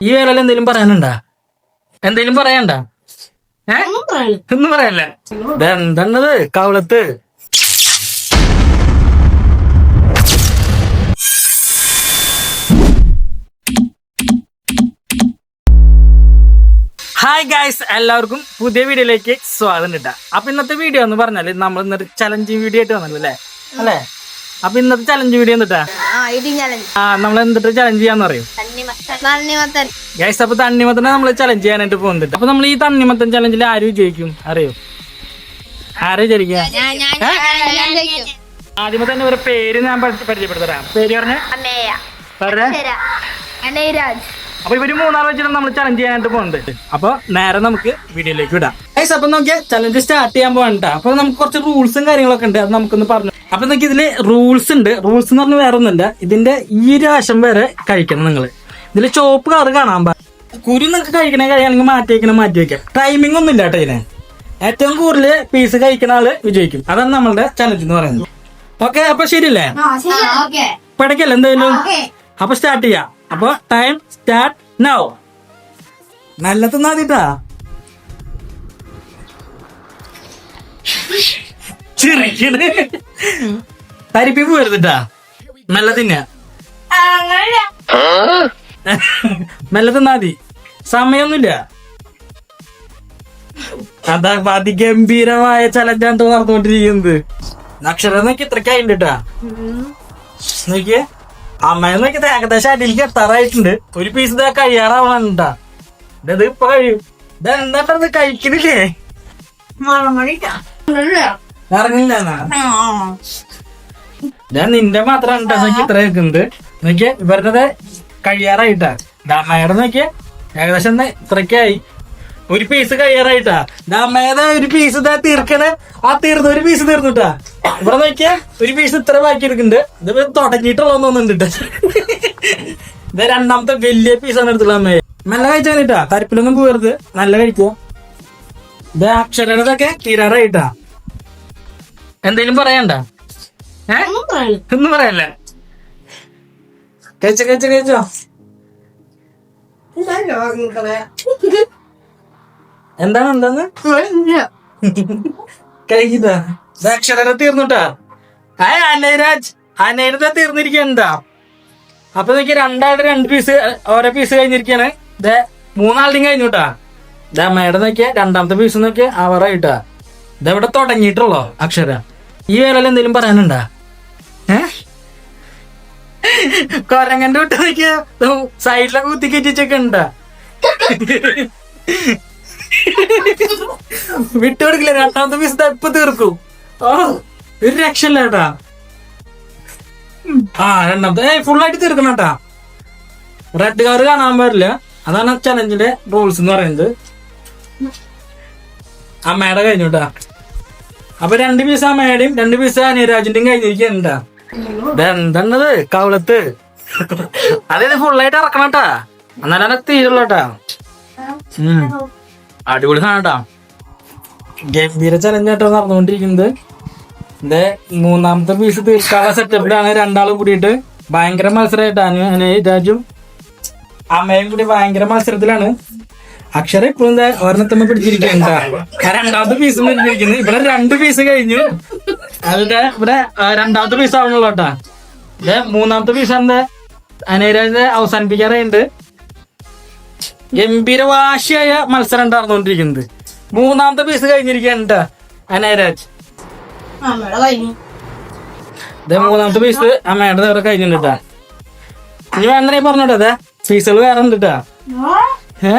ഈ വേളയിൽ എന്തെങ്കിലും പറയാനുണ്ടാ? എന്തെങ്കിലും പറയണ്ട ഒന്നും പറയല്ല. ഇതെന്തന്നത് കവളത്ത്. ഹായ് ഗായ്സ് എല്ലാവർക്കും പുതിയ വീഡിയോയിലേക്ക് സ്വാഗതം കിട്ടാം. അപ്പൊ ഇന്നത്തെ വീഡിയോ എന്ന് പറഞ്ഞാൽ നമ്മൾ ഇന്നൊരു ചലഞ്ചിങ് വീഡിയോ ആയിട്ട് വന്നല്ലോ അല്ലേ? അല്ലേ? അപ്പൊ ഇന്നത്തെ ചലഞ്ച് വീഡിയോ എന്നിട്ടാ ആ നമ്മൾ എന്തിട്ട് ചലഞ്ച് ചെയ്യാന്ന് പറയും. ഗൈസ് അപ്പൊ തണ്ണിമത്തനെ നമ്മൾ ചലഞ്ച് ചെയ്യാനായിട്ട് പോകുന്നുണ്ട്. അപ്പൊ നമ്മൾ ഈ തണ്ണിമത്തൻ ചലഞ്ചിൽ ആര് വിജയിക്കും? അറിയോ? ആരെ വിചാരിക്കുക ആദ്യമേ തന്നെ ഒരു പേര് ഞാൻ പരി- പരിചയപ്പെടുത്തരാം പേര് പറഞ്ഞ? അപ്പൊ ഇവർ മൂന്നാർ വെച്ചിട്ട് നമ്മൾ ചലഞ്ച് ചെയ്യാനായിട്ട് പോകുന്നുണ്ട് അപ്പൊ നേരെ നമുക്ക് വീഡിയോയിലേക്ക് വിടാം. ഗൈസ് അപ്പൊ നോക്കിയാൽ ചലഞ്ച് സ്റ്റാർട്ട് ചെയ്യാൻ പോകണ്ട അപ്പൊ നമുക്ക് കുറച്ച് റൂൾസും കാര്യങ്ങളൊക്കെ ഉണ്ട്. അത് നമുക്കൊന്ന് പറഞ്ഞു അപ്പൊ നിങ്ങൾക്ക് ഇതിൽ റൂൾസ് ഉണ്ട്. റൂൾസ് എന്ന് പറഞ്ഞാൽ വേറെ ഒന്നുമില്ല. ഇതിന്റെ ഈ ഒരു വശം വരെ കഴിക്കണം നിങ്ങൾ ഇതിൽ ചോപ്പ് കളർ കാണാൻ പാടില്ല കുരു നിങ്ങൾക്ക് കഴിക്കണേ കഴിയാണെങ്കിൽ മാറ്റി വയ്ക്കണം മാറ്റി വയ്ക്കാം ടൈമിംഗ് ഒന്നും ഇല്ല കേട്ടോ ഇതിന്. ഏറ്റവും കൂടുതൽ പീസ് കഴിക്കുന്ന ആൾ വിജയിക്കും. അതാണ് നമ്മളുടെ ചലഞ്ച് എന്ന് പറയുന്നത്. ഓക്കെ അപ്പൊ ശരിയല്ലേ? ഓക്കെ. പിടയ്ക്കല്ല എന്തായാലും അപ്പൊ സ്റ്റാർട്ട് ചെയ്യാം. അപ്പൊ ടൈം സ്റ്റാർട്ട് നൗ നല്ല തിന്നാതിട്ടാ. ചിരിക്കണ്. തരിപ്പിപ്പ് വരുന്നിട്ടാ? മെല്ലെ തിന്ന. മെല്ലെ തിന്നാതി സമയൊന്നുമില്ല. അതാ അതിഗംഭീരമായ ചലഞ്ചാണ് നടന്നുകൊണ്ടിരിക്കുന്നത്. അക്ഷരം നോക്കി ഇത്രക്കായിണ്ട് കേട്ടാ നോക്കിയേ. അമ്മയെ നോക്കി ഏകദേശം അടിയിലേക്ക് എത്താറായിട്ടുണ്ട്. ഒരു പീസ് ഇതാ കഴിയാറാവണണ്ടാ ഇത് ഇപ്പൊ കഴിയും. ഇതെന്താട്ടത് കഴിക്കുന്നില്ലേ ഇറങ്ങില്ല ഞാൻ നിന്റെ മാത്രം ഉണ്ടോ നോക്കി ഇത്ര വെക്കുന്നത് നോക്കിയ ഇവരുടെ കഴിയാറായിട്ടാ. ദാമയുടെ നോക്കിയ ഏകദേശം ഇത്രക്കായി ഒരു പീസ് കഴിയാറായിട്ടാ. ദാമയുടെ ഒരു പീസ് ഇതാ തീർക്കണേ. ആ തീർന്നു ഒരു പീസ് തീർന്നിട്ടാ. ഇവിടെ നോക്കിയാ ഒരു പീസ് ഇത്ര ബാക്കി എടുക്കുന്നുണ്ട്. ഇത് തുടങ്ങിയിട്ടുള്ളതെന്ന് തോന്നുന്നുണ്ട്. ഇത് രണ്ടാമത്തെ വലിയ പീസാണ് എടുത്തുള്ള അമ്മയെ നല്ല കഴിച്ചാൽ കേട്ടാ. തരിപ്പിലൊന്നും പോകരുത്. നല്ല കഴിക്കുക ഇത് അക്ഷരതൊക്കെ തീരാറായിട്ടാ. എന്തേലും പറയണ്ട? ഏ? ഒന്നും പറയല്ല. കഴിച്ചോ കഴിച്ചോ കഴിച്ചോ എന്താണ് എന്താന്ന് കഴിക്കുന്ന അക്ഷരം തീർന്നുട്ടാ. ആ അനയരാജ് അനയനത തീർന്നിരിക്കണ്ട. അപ്പൊ നോക്കി രണ്ടാളുടെ രണ്ട് പീസ് ഓരോ പീസ് കഴിഞ്ഞിരിക്കാണ് ദേ മൂന്നാളുടെയും കഴിഞ്ഞുട്ടാ. ദേ മേഡം നോക്കിയ രണ്ടാമത്തെ പീസ് നോക്കിയ അവറായിട്ടാ. ഇതെവിടെ തുടങ്ങിയിട്ടുള്ളോ അക്ഷര? ഈ വേളയിൽ എന്തെങ്കിലും പറയാനുണ്ടാ? ഏ? കൊരങ്ങന്റെ വിട്ട് സൈഡിലൊക്കെ സൈഡിലൊക്കെ ഉണ്ട? വിട്ടു കൊടുക്കില്ല രണ്ടാമത്തെ പീസ് ഇപ്പൊ തീർക്കും. ഓ ഒരു രക്ഷല്ല കേട്ടാ ആ രണ്ടാമത്തെ ഏ ഫുള്ളായിട്ട് തീർക്കണം കേട്ടാ റെഡ് കാർ കാണാൻ പാടില്ല. അതാണ് ചലഞ്ചിന്റെ റൂൾസ് എന്ന് പറയുന്നത്. അമ്മയുടെ കഴിഞ്ഞു കേട്ടാ അപ്പൊ രണ്ട് പീസ് ആ മേടയും രണ്ട് പീസ് അനിയരാജിന്റെയും കഴിഞ്ഞിരിക്കുന്നുണ്ടാ ഇതെന്തന്നത് കവളത്ത്. അതായത് ഫുള്ളായിട്ട് ഇറക്കണം കേട്ടാ എന്നാലും തീരുള്ളൂ കേട്ടാ. അടിപൊളി കാണട്ടാ ഗംഭീര ചലഞ്ചാട്ടോ നടന്നുകൊണ്ടിരിക്കുന്നത്. ഇത് മൂന്നാമത്തെ പീസ് തീർക്കാനുള്ള സെറ്റപ്പിലാണ് രണ്ടാളും കൂടിയിട്ട്. ഭയങ്കര മത്സരമായിട്ടാണ് രാജും? അമ്മയും കൂടി ഭയങ്കര മത്സരത്തിലാണ്. അക്ഷര ഇപ്പൊ ഒരെണ്ണത്തമ്മ പിടിച്ചിരിക്കണ്ട രണ്ടാമത്തെ പീസ് ഇവിടെ രണ്ട് പീസ് കഴിഞ്ഞു. അതിന്റെ ഇവിടെ രണ്ടാമത്തെ പീസ് ആവണല്ലോ കേട്ടാ ഇത് മൂന്നാമത്തെ പീസ് എന്താ അനേരാജ് അവസാനിപ്പിക്കാറായിട്ടുണ്ട് ഗംഭീരവാശിയായ മത്സരം നടന്നുകൊണ്ടിരിക്കുന്നത്. മൂന്നാമത്തെ പീസ് കഴിഞ്ഞിരിക്കണ്ട അനേരാജ്. ഇത് മൂന്നാമത്തെ പീസ് അമ്മയുടെ വേറെ കഴിഞ്ഞിട്ടാ ഇനി വേണ്ടേ പറഞ്ഞോട്ടെ അതെ പീസുകൾ വേറെ ഉണ്ട് ട്ടാ. ഏ?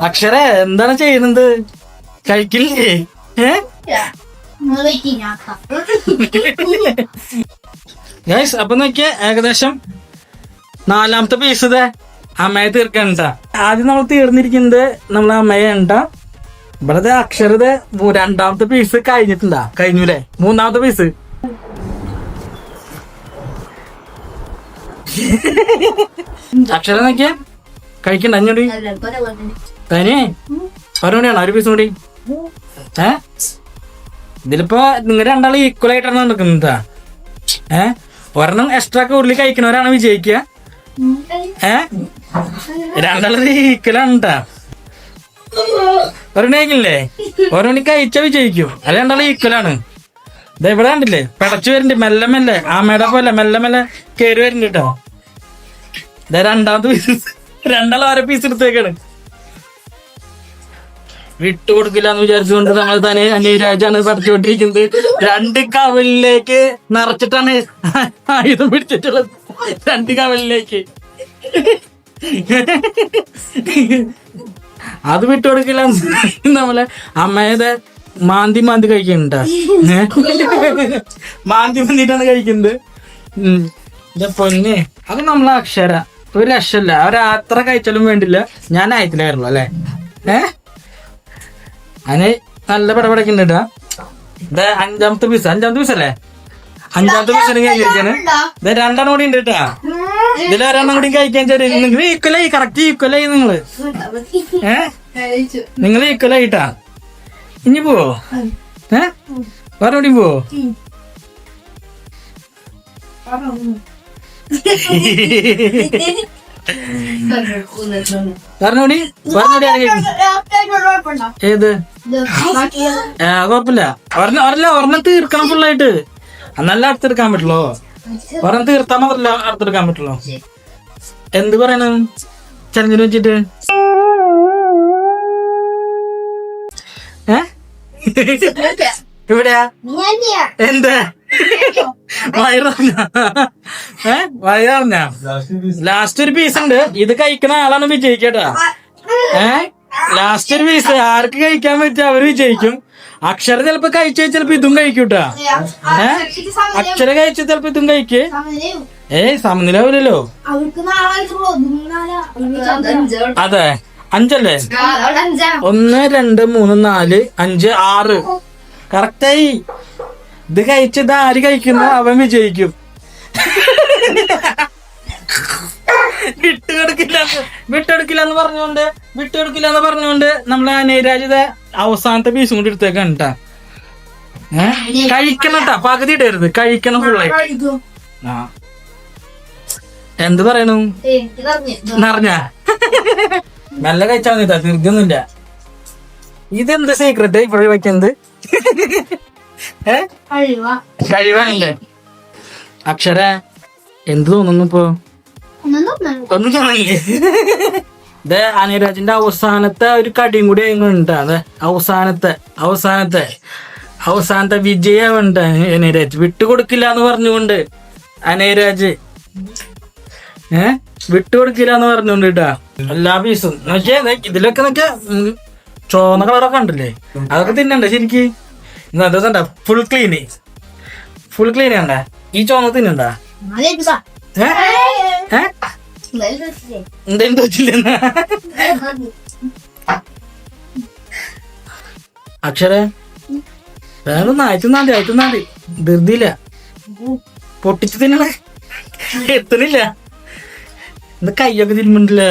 അക്ഷര എന്താണ് ചെയ്യുന്നത്? കഴിക്കില്ലേ? ഗൈസ് അപ്പൊ നോക്കിയ ഏകദേശം നാലാമത്തെ പീസ് ഇതേ. അമ്മയെ തീർക്കണ്ട. ആദ്യം നമ്മൾ തീർന്നിരിക്കുന്നത് നമ്മളെ അമ്മയെ ഉണ്ട ഇവിടെ അക്ഷരത രണ്ടാമത്തെ പീസ് കഴിഞ്ഞിട്ടുണ്ടാ? കഴിഞ്ഞൂലേ? മൂന്നാമത്തെ പീസ് അക്ഷര നോക്കിയ. കഴിക്കണ്ട അഞ്ഞൂടി തനി ഒരെണ്ണിയാണോ ഒരു പീസ് കൂടി ഏ? ഇതിലിപ്പോ നിങ്ങൾ രണ്ടാളും ഈക്വൽ ആയിട്ടാണ് നടക്കുന്നത് ഏ? ഒരെണ്ണം എക്സ്ട്രാ കൂടുതൽ കഴിക്കണവരാണ് വിജയിക്കുക. ഏ? രണ്ടാളും ഈക്വലാണ് ട്ടാ. ഒരെണ്ണേക്കില്ലേ ഓരോണി കഴിച്ച വിജയിക്കും. അല്ല രണ്ടാളും ഈക്വലാണ് ഇത് ഇവിടെ കണ്ടില്ലേ? പിടച്ചു വരുന്നുണ്ട്. മെല്ലെ മെല്ലെ. ആമയുടെ പോലെ മെല്ലെ മെല്ലെ കേറി വരുന്നുണ്ട് കേട്ടോ ഇതാ രണ്ടാമത്തെ പീസ് രണ്ടാളും ഓരോ പീസ് എടുത്തേക്കാണ്. വിട്ടുകൊടുക്കില്ല എന്ന് വിചാരിച്ചുകൊണ്ട് നമ്മൾ തന്നെ അന്യരാജാണ് പറിച്ചുകൊണ്ടിരിക്കുന്നത് രണ്ട് കവലിലേക്ക് നിറച്ചിട്ടാണ് ആയുധം പിടിച്ചിട്ടുള്ളത്. രണ്ട് കവലിലേക്ക്. അത് വിട്ടുകൊടുക്കില്ല. നമ്മളെ അമ്മയുടെ മാന്തി മാന്തി കഴിക്കുന്നുണ്ടാ. മാന്തി മാന്തിട്ടാണ് കഴിക്കുന്നത്. എന്റെ പൊന്നെ. അത് നമ്മളെ അക്ഷര. ഒരു രക്ഷല്ല അവരാത്ര കഴിച്ചാലും വേണ്ടില്ല. ഞാൻ ആയത്തിലായിരുന്നു അല്ലേ? ഏ? അതിന് നല്ല പടപടക്കുന്നുണ്ടാ ഇത് അഞ്ചാമത്തെ പീസ് അഞ്ചാമത്തെ പീസ് അല്ലേ? അഞ്ചാമത്തെ പീസ് കഴിക്കാന്. ഇത് രണ്ടെണ്ണം കൂടി ഉണ്ട് കേട്ടാ ഇതിൽ ഒരെണ്ണം കൂടി കഴിക്കാൻ ചെറിയ നിങ്ങൾ ഈക്വലായി കറക്റ്റ് ഈക്വലായി നിങ്ങൾ. ഏ? നിങ്ങൾ ഈക്വലായിട്ടാ ഇനി പോവോ? ഏ? വേറെ എവിടെയും പോവോ? പറഞ്ഞോടി പറഞ്ഞോടി ഏത്? ആ കുഴപ്പമില്ല. ഒരെണ്ണം തീർക്കണം ഫുള്ളായിട്ട് എന്നല്ല അടുത്തെടുക്കാൻ പറ്റുള്ളൂ. ഒരെണ്ണം തീർത്താൽ മാത്രല്ല അടുത്തെടുക്കാൻ പറ്റുള്ളൂ. എന്ത് പറയണ? ചലഞ്ചിന് വെച്ചിട്ട്. ഏ? ഇവിടെയാ? എന്താ? വയററിഞ്ഞ. ഏ? വയററിഞ്ഞ. ലാസ്റ്റ് ഒരു പീസ് ഉണ്ട്. ഇത് കഴിക്കുന്ന ആളാണ് വിജയിക്കട്ടാ ഏ? ലാസ്റ്റ് ഒരു പീസ് ആർക്ക് കഴിക്കാൻ പറ്റുക? അവർ വിജയിക്കും. അക്ഷര ചിലപ്പോ കഴിച്ചു ചിലപ്പോ ഇതും കഴിക്കൂട്ടാ ഏ? അക്ഷര കഴിച്ച ചിലപ്പോ ഇതും കഴിക്ക്? ഏയ് സമനിലാവില്ലല്ലോ അതെ. അഞ്ചല്ലേ? ഒന്ന് രണ്ട് മൂന്ന് നാല് അഞ്ച് ആറ്. കറക്റ്റായി ഇത് കഴിച്ചത് ആര് കഴിക്കുന്നു അവൻ വിജയിക്കും. വിട്ടുകൊടുക്കില്ല വിട്ടെടുക്കില്ല എന്ന് പറഞ്ഞുകൊണ്ട് വിട്ടെടുക്കില്ല എന്ന് പറഞ്ഞുകൊണ്ട് നമ്മളെ അനേരാജിത അവസാനത്തെ പീസും കൂടി എടുത്തേക്കാണ് കേട്ടാ ഏഹ് കഴിക്കണം. കേട്ടാ പകുതി ഇടരുത്. കഴിക്കണം ഫുള്ളായി ആ. എന്ത് പറയണു? നിറഞ്ഞ? നല്ല കഴിച്ചാ മതി തീർക്കൊന്നുമില്ല ഇതെന്ത് സീക്രട്ട് ഇവിടെ വയ്ക്കുന്നത് ഏ? കഴിവാണല്ലേ. അക്ഷര എന്ത് തോന്നുന്നു ഇപ്പൊ? ഇത് അനിരാജിന്റെ അവസാനത്തെ ഒരു കടിയും കൂടി ഉണ്ട്. അത് അവസാനത്തെ അവസാനത്തെ അവസാനത്തെ വിജയമുണ്ട് അനിരാജ് വിട്ടുകൊടുക്കില്ല എന്ന് പറഞ്ഞുകൊണ്ട് അനിരാജ് ഏ? വിട്ടുകൊടുക്കില്ല എന്ന് പറഞ്ഞുകൊണ്ട് കേട്ടാ എല്ലാ പീസും ഇതിലൊക്കെ നോക്കിയാ ചോന്ന ചുവന്ന കളറൊക്കെ ഉണ്ടല്ലേ അതൊക്കെ തിന്നണ്ട ശരിക്ക്? എന്താ ഫുൾ ക്ലീന് ഫുൾ ക്ലീൻ കണ്ട ഈ ചോന്ന തിന്നണ്ട? എന്തെങ്കിലും വെച്ചില്ലെന്ന അക്ഷര വേഗം ആയിരത്തിനാണ്ടി ആയിരത്തിനാണ്ടി ധൃതിയില്ല. പൊട്ടിച്ചു തിന്നണേ. എത്തണില്ല ഇത് കയ്യൊക്കെ തിരുമുണ്ടല്ല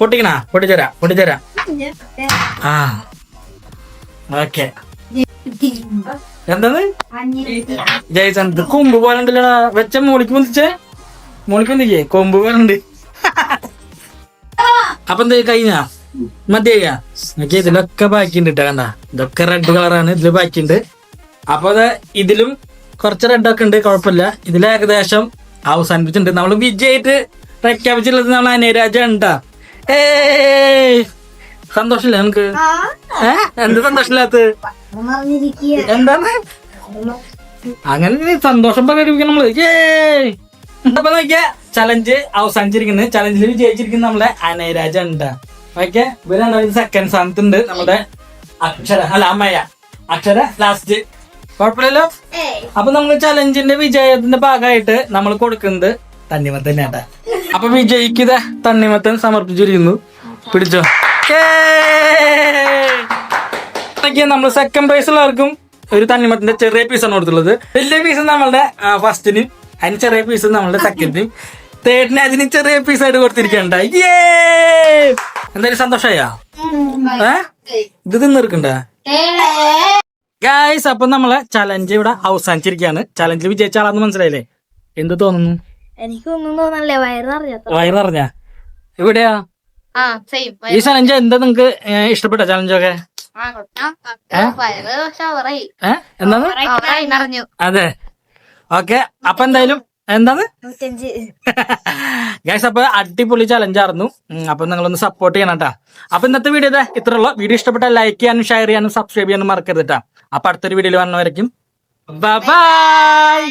പൊട്ടിക്കണ? പൊട്ടിച്ചരാ പൊട്ടിച്ചരാ. ആ ഓക്കെ. എന്താണ്? കൊമ്പ് പോലെ ഉണ്ടല്ലടാ വെച്ച മോളിക്ക് പൊന്തിച്ചേ? മോളിക്ക് പൊന്തിക്കേ? കൊമ്പ് പോലുണ്ട്. അപ്പൊ എന്താ കഴിഞ്ഞ? മതിയ ഇതിലൊക്കെ ബാക്കിയുണ്ട് കേട്ടോ കണ്ട. ഇതൊക്കെ റെഡ് കളറാണ് ഇതിൽ ബാക്കിയുണ്ട്. അപ്പൊ ഇതിലും കുറച്ച് റെഡൊക്കെ ഉണ്ട്. കുഴപ്പമില്ല. ഇതിൽ ഏകദേശം അവസാനിപ്പിച്ചിട്ടുണ്ട്. നമ്മൾ വിജയായിട്ട് പ്രഖ്യാപിച്ചിട്ടുള്ളത് നമ്മൾ അനേരാജ ഉണ്ടാ ഏ സന്തോഷമില്ല നിനക്ക്? എന്ത് സന്തോഷമില്ലാത്ത എന്താണ്? അങ്ങനെ സന്തോഷം പ്രകടിപ്പിക്കണം നമ്മൾ. അപ്പൊ നോക്കിയ ചലഞ്ച് അവസാനിച്ചിരിക്കുന്നത് ചലഞ്ചിൽ വിജയിച്ചിരിക്കുന്നത് നമ്മളെ അനയരാജ ഉണ്ട്. ഓക്കെ ഇവരാണ് സെക്കൻഡ് സ്ഥാനത്തുണ്ട്. നമ്മുടെ അക്ഷര അല്ല അമ്മയ. അക്ഷര ലാസ്റ്റ് കുഴപ്പമില്ലല്ലോ? അപ്പൊ നമ്മൾ ചലഞ്ചിന്റെ വിജയത്തിന്റെ ഭാഗമായിട്ട് നമ്മൾ കൊടുക്കുന്നത് തണ്ണിമത്തൻ അപ്പൊ വിജയിക്കുക തണ്ണിമത്തൻ സമർപ്പിച്ചിരിക്കുന്നു. പിടിച്ചോ? നമ്മൾ സെക്കൻഡ് പ്രൈസ് ഉള്ളവർക്കും ഒരു തണ്ണിമത്തിന്റെ ചെറിയ പീസാണ് കൊടുത്തുള്ളത് വലിയ പീസ് നമ്മളുടെ ഫസ്റ്റിനും അതിന് ചെറിയ പീസ് നമ്മളുടെ സെക്കൻഡിനും തേർഡിന് അതിന് ചെറിയ പീസായിട്ട് കൊടുത്തിരിക്കണ്ട ഏ എന്തായാലും സന്തോഷമായോ ഏ? ഇത് തിന്നിരിക്കണ്ട? ഗായ്സ് അപ്പൊ നമ്മളെ ചലഞ്ച് ഇവിടെ അവസാനിച്ചിരിക്കുകയാണ്. ചലഞ്ചിൽ വിജയിച്ച ആളാന്ന് മനസ്സിലായില്ലേ? എന്ത് തോന്നുന്നു? എനിക്കൊന്നും തോന്നല്ലേ വയറിനറിയാത്ത വയറിഞ്ഞ എവിടെയാ? ഈ ചലഞ്ച് എന്താ നിങ്ങക്ക് ഇഷ്ടപ്പെട്ട ചലഞ്ചൊക്കെ എന്താണ്? ഷവറായി നിറഞ്ഞു. അതെ. ഓക്കെ അപ്പൊ എന്തായാലും എന്താണ്? ഗൈസ് അപ്പൊ അടിപൊളി ചലഞ്ചായിരുന്നു അപ്പൊ നിങ്ങളൊന്ന് സപ്പോർട്ട് ചെയ്യണം കേട്ടാ അപ്പൊ ഇന്നത്തെ വീഡിയോ ഇതാ. ഇത്ര ഉള്ള. വീഡിയോ ഇഷ്ടപ്പെട്ട ലൈക്ക് ചെയ്യാനും ഷെയർ ചെയ്യാനും സബ്സ്ക്രൈബ് ചെയ്യാനും മറക്കരുത് കേട്ടാ അപ്പൊ അടുത്തൊരു വീഡിയോയിൽ വന്നവരേക്കും. ബൈ